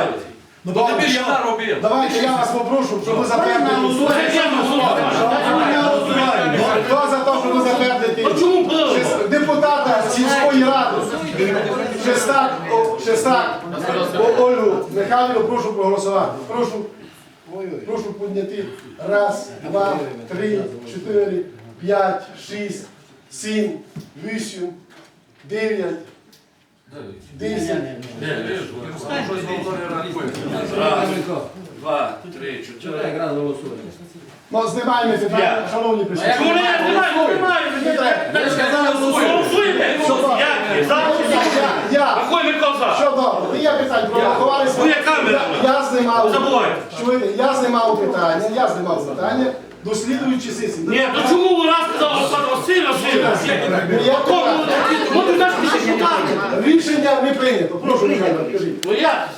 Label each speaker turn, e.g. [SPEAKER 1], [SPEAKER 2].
[SPEAKER 1] давайте.
[SPEAKER 2] Ну,
[SPEAKER 1] Бо
[SPEAKER 2] давайте,
[SPEAKER 1] тепер я наробив.
[SPEAKER 2] Давайте я вас попрошу, щоб ви затвердили. Хто за те, щоб ви затвердите шест- депутата сільської ради? Шестак, о, Шестак, О- Олю Михайлівну, прошу проголосувати. Прошу, прошу підняти. Раз, два, три, чотири, п'ять, шість, сім, вісім, дев'ять, десять.
[SPEAKER 1] Раз, два, три, чотири.
[SPEAKER 2] Ну, знімаємо питання, шановні присутні.
[SPEAKER 3] Чому не знімаємо? Знімаємо. Сказали, голосуєте? Як? За?
[SPEAKER 2] Я, я,
[SPEAKER 3] Микола за.
[SPEAKER 2] Що добре, я питань прорахували.
[SPEAKER 3] Ну, камера?
[SPEAKER 2] Я, я знімав.
[SPEAKER 3] Забувайте.
[SPEAKER 2] Чуєте, я знімав питання, я знімав питання до слідуючої сесії.
[SPEAKER 3] Ні, то чому ви раз сказав Олександр Васильович?
[SPEAKER 2] Я Рішення не прийнято. Прошу, Михайло, кажіть.
[SPEAKER 3] Ну як?